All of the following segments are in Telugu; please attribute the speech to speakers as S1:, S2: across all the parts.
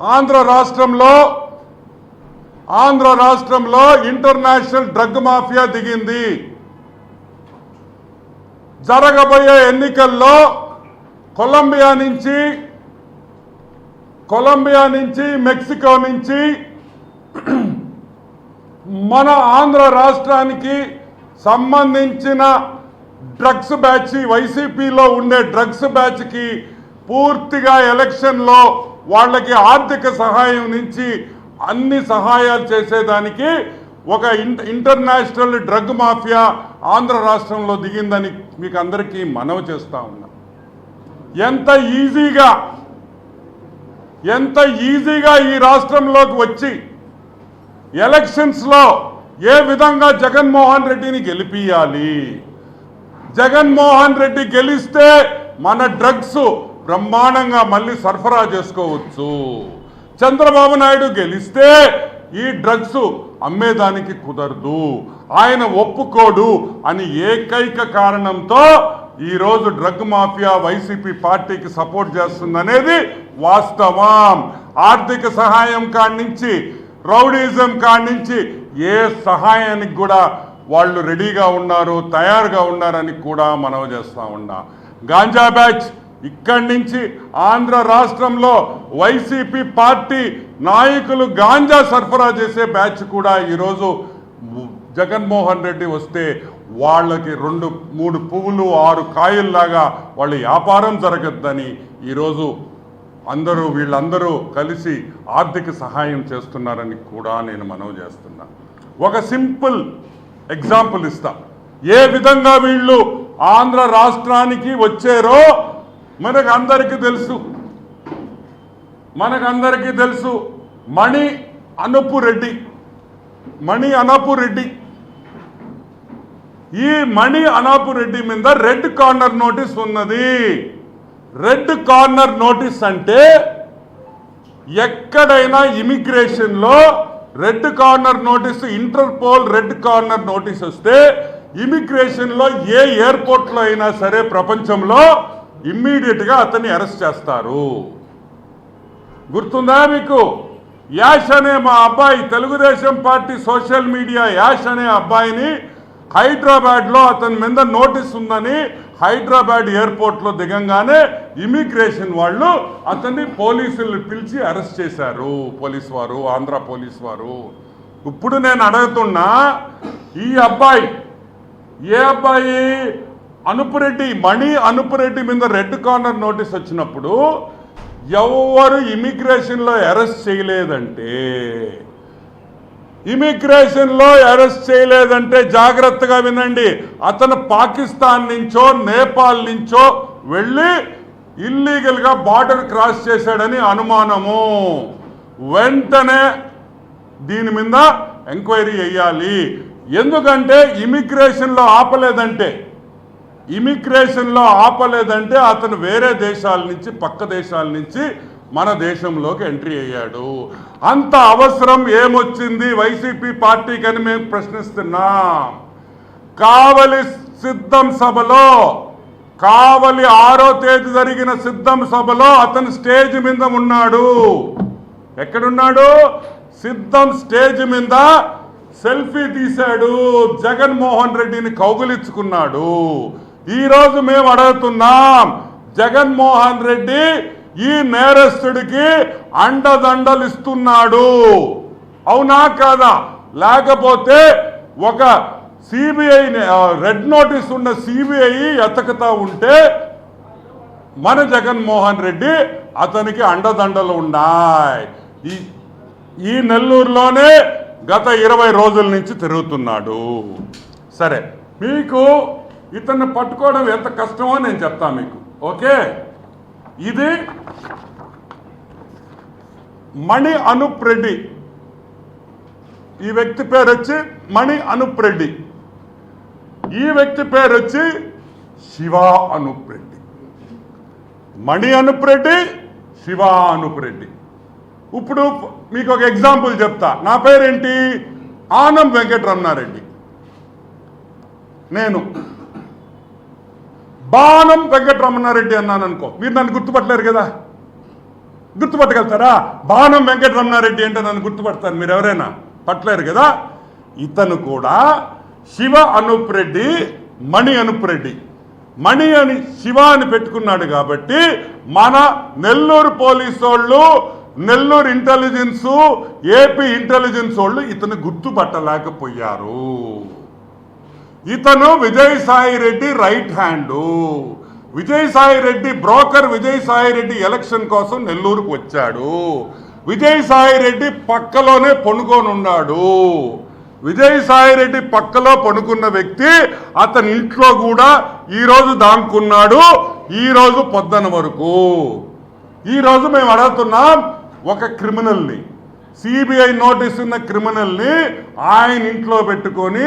S1: ఆంధ్ర రాష్ట్రంలో ఆంధ్ర రాష్ట్రంలో ఇంటర్నేషనల్ డ్రగ్ మాఫియా దిగింది. జరగబోయే ఎన్నికల్లో కొలంబియా నుంచి కొలంబియా నుంచి మెక్సికో నుంచి మన ఆంధ్ర రాష్ట్రానికి సంబంధించిన డ్రగ్స్ బ్యాచ్ వైసీపీలో ఉండే డ్రగ్స్ బ్యాచ్కి పూర్తిగా ఎలక్షన్లో వాళ్ళకి ఆర్థిక సహాయం నుంచి అన్ని సహాయాలు చేసేదానికి ఒక ఇంట ఇంటర్నేషనల్ డ్రగ్ మాఫియా ఆంధ్ర రాష్ట్రంలో దిగిందని మీకు అందరికీ మనవి చేస్తా ఉన్నా. ఎంత ఈజీగా ఎంత ఈజీగా ఈ రాష్ట్రంలోకి వచ్చి ఎలక్షన్స్లో ఏ విధంగా జగన్మోహన్ రెడ్డిని గెలిపియాలి? జగన్మోహన్ రెడ్డి గెలిస్తే మన డ్రగ్స్ బ్రహ్మాండంగా మళ్ళీ సరఫరా చేసుకోవచ్చు. చంద్రబాబు నాయుడు గెలిస్తే ఈ డ్రగ్స్ అమ్మేదానికి కుదరదు. ఆయన ఒప్పుకోడు అని ఏకైక కారణంతో ఈరోజు డ్రగ్ మాఫియా వైసీపీ పార్టీకి సపోర్ట్ చేస్తుందనేది వాస్తవం. ఆర్థిక సహాయం కాడి నుంచి రౌడీజం కాడి నుంచి ఏ సహాయానికి కూడా వాళ్ళు రెడీగా ఉన్నారు తయారుగా ఉన్నారని కూడా మనవి చేస్తా ఉన్నా. గాంజా బ్యాచ్ ఇక్కడి నుంచి ఆంధ్ర రాష్ట్రంలో వైసీపీ పార్టీ నాయకులు గాంజా సరఫరా చేసే బ్యాచ్ కూడా ఈరోజు జగన్మోహన్ రెడ్డి వస్తే వాళ్ళకి రెండు మూడు పువ్వులు ఆరు కాయల్లాగా వాళ్ళ వ్యాపారం జరగద్దని ఈరోజు అందరూ వీళ్ళందరూ కలిసి ఆర్థిక సహాయం చేస్తున్నారని కూడా నేను మనవి చేస్తున్నా. ఒక సింపుల్ ఎగ్జాంపుల్ ఇస్తా. ఏ విధంగా వీళ్ళు ఆంధ్ర రాష్ట్రానికి వచ్చారో మనకు అందరికీ తెలుసు. మనకందరికీ తెలుసు. మణి అనుపు రెడ్డి మణి అనపు రెడ్డి ఈ మణి అనాపు రెడ్డి మీద రెడ్ కార్నర్ నోటీస్ ఉన్నది. రెడ్ కార్నర్ నోటీస్ అంటే ఎక్కడైనా ఇమిగ్రేషన్లో red corner notice Interpol red corner notice వస్తే ఇమిగ్రేషన్లో ఏ ఎయిర్పోర్ట్లో అయినా సరే ప్రపంచంలో ఇమ్మీడియట్గా అతన్ని అరెస్ట్ చేస్తారు. గుర్తుందా మీకు? యాష్ అనే మా అబ్బాయి Telugu Desam party social media Yash అనే అబ్బాయిని హైదరాబాద్లో అతని మీద నోటీస్ ఉందని హైదరాబాద్ ఎయిర్పోర్ట్లో దిగంగానే ఇమిగ్రేషన్ వాళ్ళు అతన్ని పోలీసులు పిలిచి అరెస్ట్ చేశారు. పోలీస్ వారు ఆంధ్ర పోలీస్ వారు. ఇప్పుడు నేను అడుగుతున్నా ఈ అబ్బాయి ఏ అబ్బాయి? అనుపురెడ్డి మణి అనుపురెడ్డి మీద రెడ్ కార్నర్ నోటీస్ వచ్చినప్పుడు ఎవరు ఇమిగ్రేషన్లో అరెస్ట్ చేయలేదంటే ఇమిగ్రేషన్లో అరెస్ట్ చేయలేదంటే జాగ్రత్తగా వినండి. అతను పాకిస్తాన్ నుంచో నేపాల్ నుంచో వెళ్ళి ఇల్లీగల్గా బార్డర్ క్రాస్ చేశాడని అనుమానము. వెంటనే దీని మీద ఎంక్వైరీ చేయాలి. ఎందుకంటే ఇమిగ్రేషన్లో ఆపలేదంటే ఇమిగ్రేషన్లో ఆపలేదంటే అతను వేరే దేశాల నుంచి పక్క దేశాల నుంచి మన దేశంలోకి ఎంట్రీ అయ్యాడు. అంత అవసరం ఏమొచ్చింది? వైసీపీ పార్టీకి అని మేము ప్రశ్నిస్తున్నాం. కావలి సిద్ధం సభలో కావలి ఆరో తేదీ జరిగిన సిద్ధం సభలో అతను స్టేజ్ మీద ఉన్నాడు. ఎక్కడున్నాడు? సిద్ధం స్టేజ్ మీద సెల్ఫీ తీశాడు. జగన్మోహన్ రెడ్డిని కౌగులించుకున్నాడు. ఈరోజు మేము అడుగుతున్నాం జగన్మోహన్ రెడ్డి ఈ నేరస్తుడికి అండదండలు ఇస్తున్నాడు. అవునా కాదా? లేకపోతే ఒక సిబిఐ రెడ్ నోటీస్ ఉన్న సిబిఐ ఎతకతా ఉంటే మన జగన్మోహన్ రెడ్డి అతనికి అండదండలు ఉన్నాయి. ఈ ఈ నెల్లూరులోనే గత ఇరవై రోజుల నుంచి తిరుగుతున్నాడు. సరే మీకు ఇతన్ని పట్టుకోవడం ఎంత కష్టమో నేను చెప్తాను మీకు. ఓకే? ఇది మణి అనుప్ రెడ్డి ఈ వ్యక్తి పేరు వచ్చి మణి అనుప్ రెడ్డి ఈ వ్యక్తి పేరు వచ్చి శివ అనుప్ రెడ్డి మణి అనుప్ రెడ్డి శివ అనుప్ రెడ్డి ఇప్పుడు మీకు ఒక ఎగ్జాంపుల్ చెప్తా. నా పేరేంటి? ఆనం వెంకటరమణారెడ్డి. నేను. బాణం వెంకటరమణారెడ్డి అన్నాను అనుకో మీరు నన్ను గుర్తుపట్టలేరు కదా? గుర్తుపట్టగలుగుతారా? బాణం వెంకటరమణారెడ్డి అంటే నన్ను గుర్తుపడతారు మీరు ఎవరైనా? పట్టలేరు కదా? ఇతను కూడా శివ అనూప్ రెడ్డి మణి అనూప్ రెడ్డి. మణి అని శివ అని పెట్టుకున్నాడు కాబట్టి మన నెల్లూరు పోలీసు వాళ్ళు నెల్లూరు ఇంటెలిజెన్సు ఏపీ ఇంటెలిజెన్స్ వాళ్ళు ఇతను గుర్తుపట్టలేకపోయారు. ఇతను Vijayasai Reddy right hand. Vijayasai Reddy broker Vijayasai Reddy election కోసం నెల్లూరుకు వచ్చాడు. విజయసాయి రెడ్డి పక్కలోనే పనుకోనున్నాడు. విజయసాయి రెడ్డి పక్కలో పనుకున్న వ్యక్తి అతని ఇంట్లో కూడా ఈరోజు దాంకున్నాడు. ఈరోజు పొద్దున వరకు. ఈరోజు మేము అడుగుతున్నాం ఒక క్రిమినల్ని. సిబిఐ నోటీస్ ఉన్న క్రిమినల్ని ఆయన ఇంట్లో పెట్టుకొని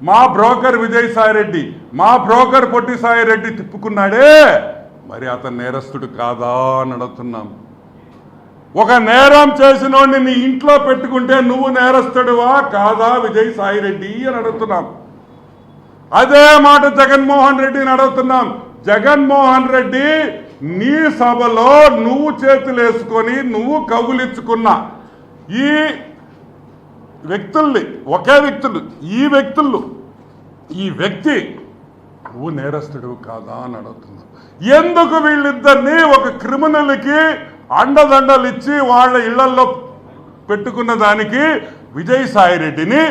S1: మా బ్రోకర్ విజయసాయి రెడ్డి మా బ్రోకర్ పొట్టి రెడ్డి తిప్పుకున్నాడే. మరి అతను నేరస్తుడు కాదా అని అడుగుతున్నాం ఒక నేరం చేసినోడిని నీ ఇంట్లో పెట్టుకుంటే నువ్వు నేరస్తుడువా కాదా విజయ్ సాయిరెడ్డి అని అడుగుతున్నాం అదే మాట జగన్మోహన్ రెడ్డిని అడుగుతున్నాం జగన్మోహన్ రెడ్డి నీ సభలో నువ్వు చేతులు వేసుకొని నువ్వు కవులిచ్చుకున్న. ఈ వ్యక్తుల్ని ఒకే వ్యక్తులు ఈ వ్యక్తులు ఈ వ్యక్తి నువ్వు నేరస్తుడు కాదా అని అడుగుతున్నావు ఎందుకు వీళ్ళిద్దరిని ఒక క్రిమినల్కి అండదండలు ఇచ్చి వాళ్ళ ఇళ్ళలో పెట్టుకున్న దానికి విజయసాయి రెడ్డిని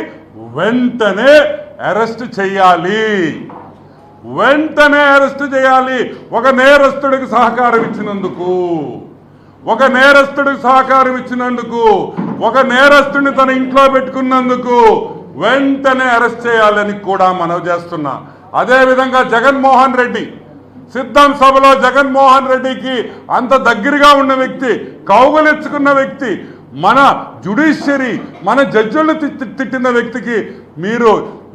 S1: వెంటనే అరెస్ట్ చేయాలి. వెంటనే అరెస్ట్ చేయాలి. ఒక నేరస్తుడికి సహకారం ఇచ్చినందుకు. ఒక నేరస్తుడికి సహకారం ఇచ్చినందుకు. ఒక నేరస్తుడిని తన ఇంట్లో పెట్టుకున్నందుకు వెంటనే అరెస్ట్ చేయాలని కూడా మనవి చేస్తున్నా. అదేవిధంగా జగన్మోహన్ రెడ్డి సిద్ధం సభలో జగన్మోహన్ రెడ్డికి అంత దగ్గరగా ఉన్న వ్యక్తి కౌగులెచ్చుకున్న వ్యక్తి మన జుడిషియరీ మన జడ్జులను తిట్టిన వ్యక్తికి మీరు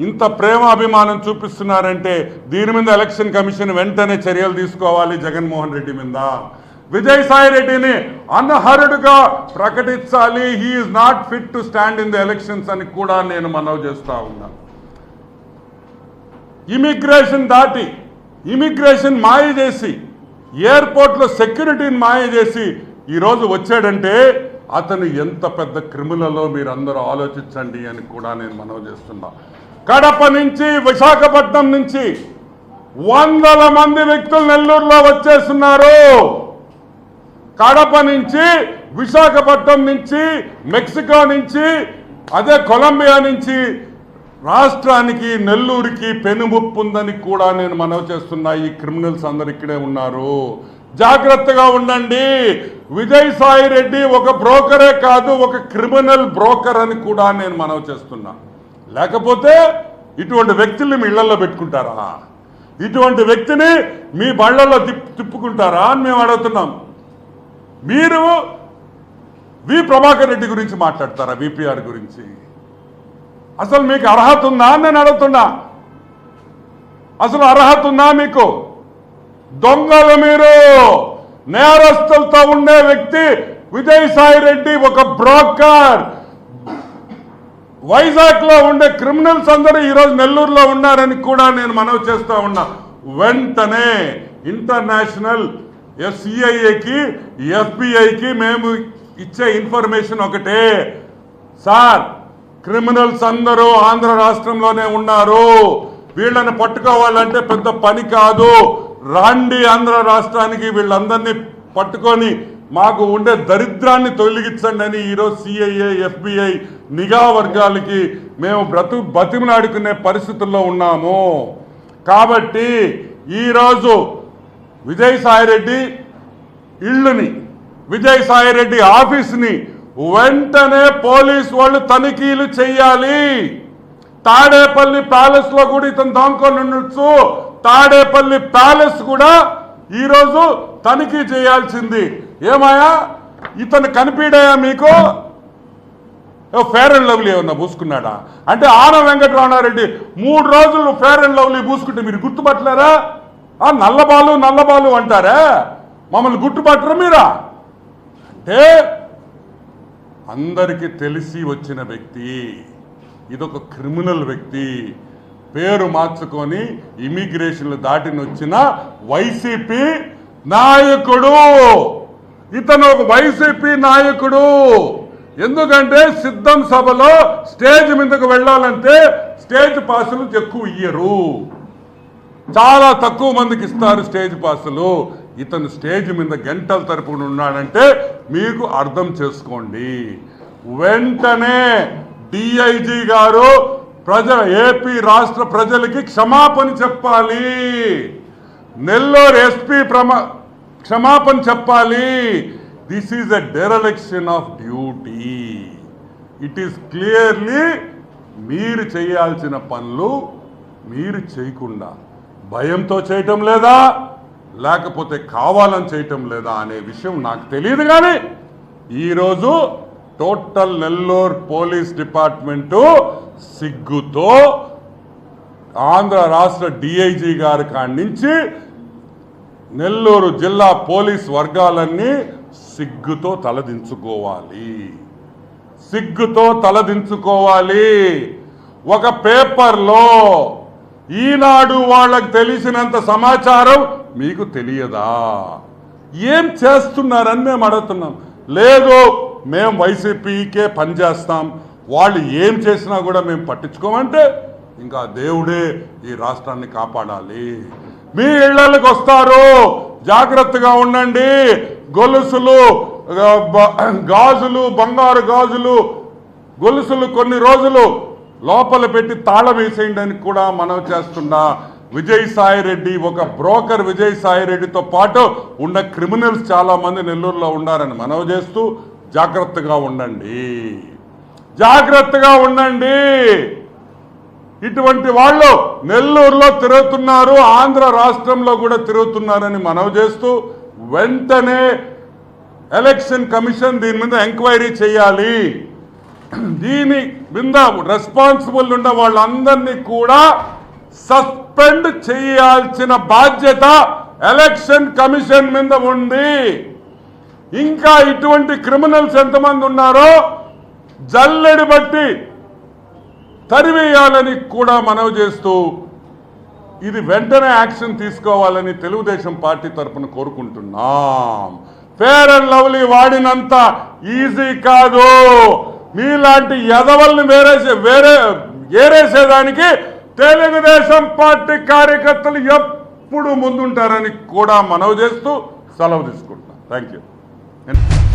S1: ఇంత ప్రేమ అభిమానం చూపిస్తున్నారంటే దీని మీద ఎలక్షన్ కమిషన్ వెంటనే చర్యలు తీసుకోవాలి జగన్మోహన్ రెడ్డి మీద. విజయసాయి రెడ్డిని అనర్హుడుగా ప్రకటించాలి. He is not fit to stand in the elections అని కూడా నేను మనవి చేస్తా ఉన్నా. ఇమిగ్రేషన్ దాటి ఇమిగ్రేషన్ మాయ చేసి ఎయిర్పోర్ట్లో సెక్యూరిటీని మాయ చేసి ఈరోజు వచ్చాడంటే అతను ఎంత పెద్ద క్రిమినలో మీరందరూ ఆలోచించండి అని కూడా నేను మనవి చేస్తున్నా. కడప నుంచి విశాఖపట్నం నుంచి వందల మంది వ్యక్తులు నెల్లూరులో వచ్చేస్తున్నారు. కడప నుంచి విశాఖపట్నం నుంచి మెక్సికో నుంచి అదే కొలంబియా నుంచి రాష్ట్రానికి నెల్లూరుకి పెనుముప్పు ఉందని కూడా నేను మనవి చేస్తున్నా. ఈ క్రిమినల్స్ అందరు ఇక్కడే ఉన్నారు. జాగ్రత్తగా ఉండండి. విజయ్ సాయి రెడ్డి ఒక బ్రోకరే కాదు ఒక క్రిమినల్ బ్రోకర్ అని కూడా నేను మనవి చేస్తున్నా. లేకపోతే ఇటువంటి వ్యక్తుల్ని మీ ఇళ్ళలో పెట్టుకుంటారా? ఇటువంటి వ్యక్తిని మీ బళ్ళల్లో తిప్పు తిప్పుకుంటారా అని మేము అడుగుతున్నాం. మీరు వి ప్రభాకర్ రెడ్డి గురించి మాట్లాడతారా? విపిఆర్ గురించి. అసలు మీకు అర్హత ఉందా అని నేను అడుగుతున్నా. అసలు అర్హత ఉందా మీకు? దొంగలు మీరు! నేరస్తులతో ఉండే వ్యక్తి విజయసాయి రెడ్డి ఒక బ్రోకర్. వైజాగ్లో ఉండే క్రిమినల్స్ అందరూ ఈరోజు నెల్లూరులో ఉన్నారని కూడా నేను మనవి చేస్తా ఉన్నా. వెంటనే ఇంటర్నేషనల్ సిఐఏకి ఎఫ్బిఐకి మేము ఇచ్చే ఇన్ఫర్మేషన్ ఒకటే. సార్ క్రిమినల్స్ అందరూ ఆంధ్ర రాష్ట్రంలోనే ఉన్నారు. వీళ్ళని పట్టుకోవాలంటే పెద్ద పని కాదు. రాండి ఆంధ్ర రాష్ట్రానికి వీళ్ళందరినీ పట్టుకొని మాకు ఉండే దరిద్రాన్ని తొలగించండి అని ఈరోజు సిఐఏ ఎఫ్బిఐ నిఘా వర్గాలకి మేము బ్రతు బతిమలాడుకునే పరిస్థితుల్లో ఉన్నాము. కాబట్టి ఈరోజు విజయసాయిరెడ్డి ఇళ్ళని విజయసాయిరెడ్డి ఆఫీస్ని వెంటనే పోలీస్ వాళ్ళు తనిఖీలు చేయాలి. తాడేపల్లి ప్యాలెస్లో కూడా ఇతను దాంకొని ఉండొచ్చు. తాడేపల్లి ప్యాలెస్ కూడా ఈరోజు తనిఖీ చేయాల్సింది. ఏమాయా ఇతను కనిపించాయా మీకు? ఫేర్ అండ్ లవ్లీ ఏమన్నా పూసుకున్నాడా? అంటే ఆన వెంకటరమణారెడ్డి మూడు రోజులు ఫేర్ అండ్ లవ్లీ పూసుకుంటే మీరు గుర్తుపట్టలేరా? నల్లబాలు నల్లబాలు అంటారా? మమ్మల్ని గుర్తుపట్టరు మీరా? అంటే అందరికీ తెలిసి వచ్చిన వ్యక్తి ఇదొక క్రిమినల్ వ్యక్తి. పేరు మార్చుకొని ఇమిగ్రేషన్లు దాటిని వచ్చిన వైసీపీ నాయకుడు. ఇతను ఒక వైసీపీ నాయకుడు. ఎందుకంటే సిద్ధం సభలో స్టేజ్ మీదకు వెళ్ళాలంటే స్టేజ్ పాసులు ఎక్కువ ఇయ్యరు. చాలా తక్కువ మందికి ఇస్తారు స్టేజ్ పాసులు ఇతను స్టేజ్ మీద గంటల తరపున ఉన్నాడంటే మీకు అర్థం చేసుకోండి. వెంటనే డిఐజీ గారు ప్రజ ఏపీ రాష్ట్ర ప్రజలకి క్షమాపణ చెప్పాలి. నెల్లూరు ఎస్పీ ప్రమా క్షమాపణ చెప్పాలి. This is a dereliction of duty it is clearly మీరు చేయాల్సిన పనులు మీరు చేయకుండా భయంతో చేయటం లేదా? లేకపోతే కావాలని చేయటం లేదా అనే విషయం నాకు తెలియదు కానీ ఈరోజు టోటల్ నెల్లూరు పోలీస్ డిపార్ట్మెంటు సిగ్గుతో ఆంధ్ర రాష్ట్ర డిఐజీ గారి కాడి నుంచి నెల్లూరు జిల్లా పోలీస్ వర్గాలన్నీ సిగ్గుతో తలదించుకోవాలి. సిగ్గుతో తలదించుకోవాలి. ఒక పేపర్లో ఈనాడు వాళ్ళకి తెలిసినంత సమాచారం మీకు తెలియదా? ఏం చేస్తున్నారని మేము అడుగుతున్నాం. లేదు మేము వైసీపీకే పనిచేస్తాం వాళ్ళు ఏం చేసినా కూడా మేము పట్టించుకోమంటే ఇంకా దేవుడే ఈ రాష్ట్రాన్ని కాపాడాలి. మీ ఇళ్ళకి వస్తారు. జాగ్రత్తగా ఉండండి. గొలుసులు గాజులు బంగారు గాజులు గొలుసులు కొన్ని రోజులు లోపల పెట్టి తాళం వేసేయండి అని కూడా మనం చేస్తున్నా విజయసాయి రెడ్డి ఒక బ్రోకర్ విజయసాయి రెడ్డితో పాటు ఉన్న క్రిమినల్స్ చాలామంది నెల్లూరులో ఉన్నారని మనవి చేస్తూ జాగ్రత్తగా ఉండండి. జాగ్రత్తగా ఉండండి. ఇటువంటి వాళ్ళు నెల్లూరులో తిరుగుతున్నారు ఆంధ్ర రాష్ట్రంలో కూడా తిరుగుతున్నారని మనవి చేస్తూ వెంటనే ఎలక్షన్ కమిషన్ దీని మీద ఎంక్వైరీ చేయాలి. దీని మీద రెస్పాన్సిబుల్ ఉన్న వాళ్ళందరినీ కూడా సస్పెండ్ చేయాల్సిన బాధ్యత ఎలక్షన్ కమిషన్ మీద ఉంది. ఇంకా ఇటువంటి క్రిమినల్స్ ఎంతమంది ఉన్నారో జల్లెడి బట్టి తరివేయాలని కూడా మనవి చేస్తూ ఇది వెంటనే యాక్షన్ తీసుకోవాలని తెలుగుదేశం పార్టీ తరఫున కోరుకుంటున్నాం. ఫేర్ అండ్ లవ్లీ వాడినంత ఈజీ కాదు. మీలాంటి యదవల్ని వేరేసే వేరే ఏరేసేదానికి తెలుగుదేశం పార్టీ కార్యకర్తలు ఎప్పుడు ముందుంటారని కూడా మనవి చేస్తూ సెలవు తీసుకుంటున్నాను థ్యాంక్ యూ